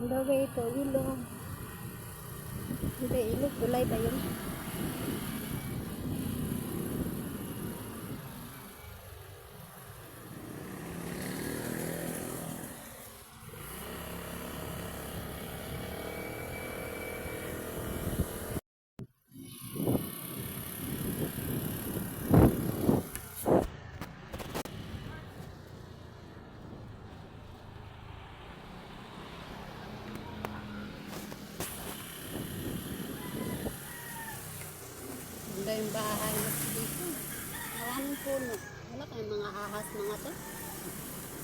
On the way to Ilog. Hindi, Ilog. Tulay ba yun? Yung bahay dito. Maraming puno. Wala kayong mga ahas mga to.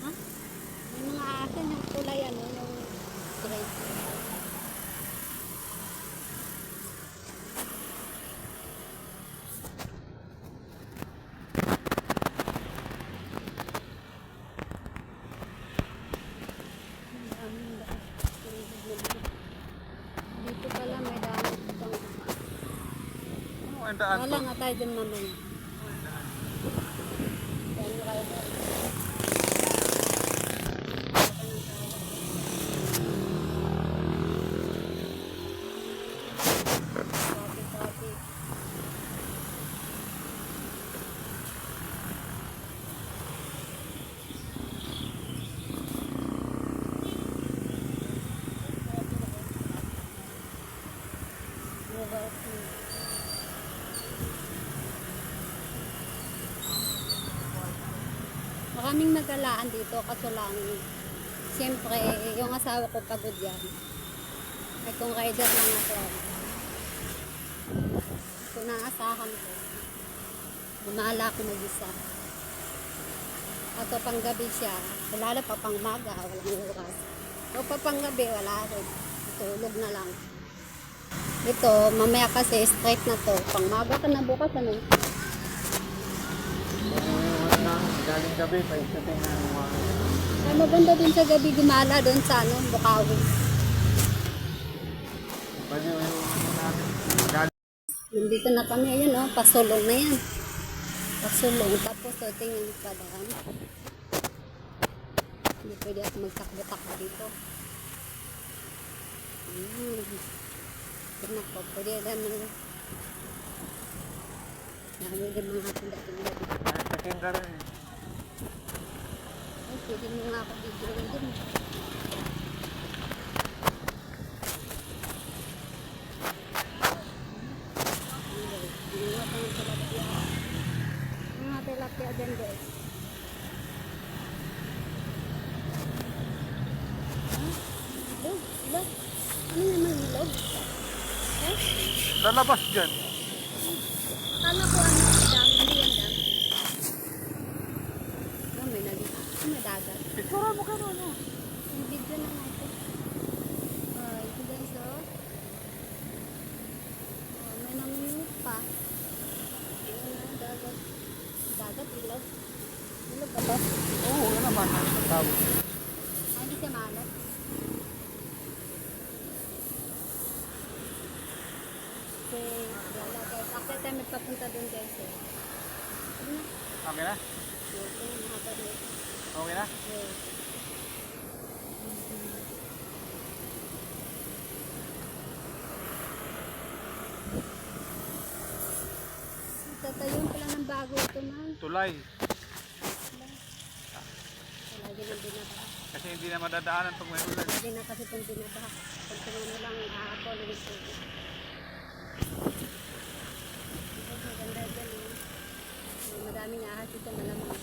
Ha? May mga ahas yung kulay ano, yung gray. Ang daming daan. Tulog na dito. Dito pala may daan pang Ano ang daan wala to? nga tayo dun mamaya. Yan kayo Maraming nagalaan dito kaso lang siyempre yung asawa ko pagod yan. Ay kung rider lang ako. So naasahan ko. Gumala ako mag-isa. At pang gabi siya, wala pa pang maga, walang oras. O pa pang gabi, wala rin. Tulog na lang. Ito, mamaya kasi straight na to. Pang maga ka na bukas, ano? Galing gabi, na yung mga... Ay, maganda din sa gabi gumala doon sa ano, Bukawi. Pwede yung ano natin. Nandito na kami, ayun oh, pasulong na yan. Pasulong, tapos oh, tingin pa daan. Hindi pwede ako magtakbo-takbo dito. Hmm. Tingnan ko, pwede naman. Dami din mga tinda-tinda dito. Ay, sa kinda rin eh. Pwede mo nga ako dito rin din. Mga tilapia din guys. Ilog, ilog. Ano naman ilog? Eh? Lalabas dyan. Akala ko ano, dam, hindi yan dam. Oh, may may dagat. Picture mo ka nun. oh. Yung video na natin. Oh, ito guys, oh. Oh, may namumut pa. Ayan na, dagat. Dagat, ilog. Ilog ba to? Oo, oh, naman. Ang tawag. Ah, hindi siya maalat. Okay, wala guys. After time, magpapunta dun guys, eh. Ano na? Okay na? Na, mga pari- Okay na? Yes. Tatayun pala ng bago ito man. Tulay. Lagi nang binabaha. Kasi hindi na madadaanan pag may ulan. Lagi na kasi itong binabaha. Kung tumano lang, aapol ulit ito. Maganda dyan eh. May Maraming ahas ito malamang.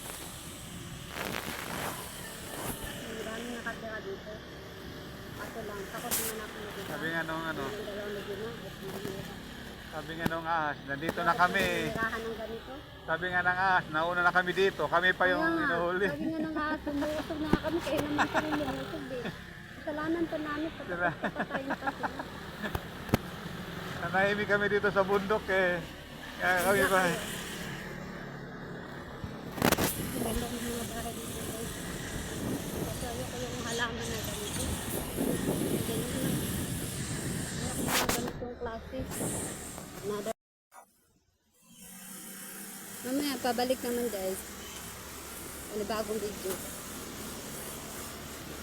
May Maraming dito. Ako lang, takot naman ako mag Sabi nga nung ano, sabi nga nung ahas, nandito na kami. Sabi nga ng ahas, nauna na kami dito. Kami pa yung Kaya inuhuli. Sabi nga ng ahas, umuusog na kami, kayo naman kami lumusog eh. Kasalanan pa namin, Sila. patayin pa sila. Nanahimik kami dito sa bundok eh. Kaya kami pa. Ganda ng mga bahay dito guys. Ayoko yung na ganito. Ganito. Ayoko yung mga ganitong klase. Another. Mamaya, pabalik naman guys. Ano bagong video.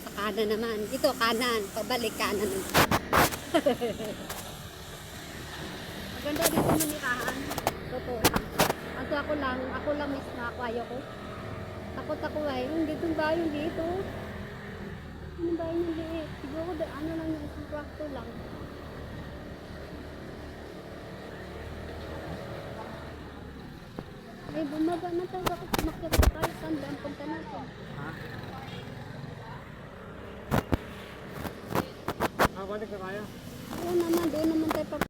sa kanan naman. Ito, kanan. Pabalik kanan. Maganda dito manirahan. Totoo lang. Kasi ako lang, ako lang mismo ako ayaw ko. Takot ako ay, hindi itong bayo dito. Ano bayo ng liit? Siguro da, ano lang yung isang kwarto lang. Ay, bumaba na tayo. Sumakyat pa tayo? Saan ba ang punta natin? Ha? Ah, balik na kaya? Oo naman, doon naman tayo pa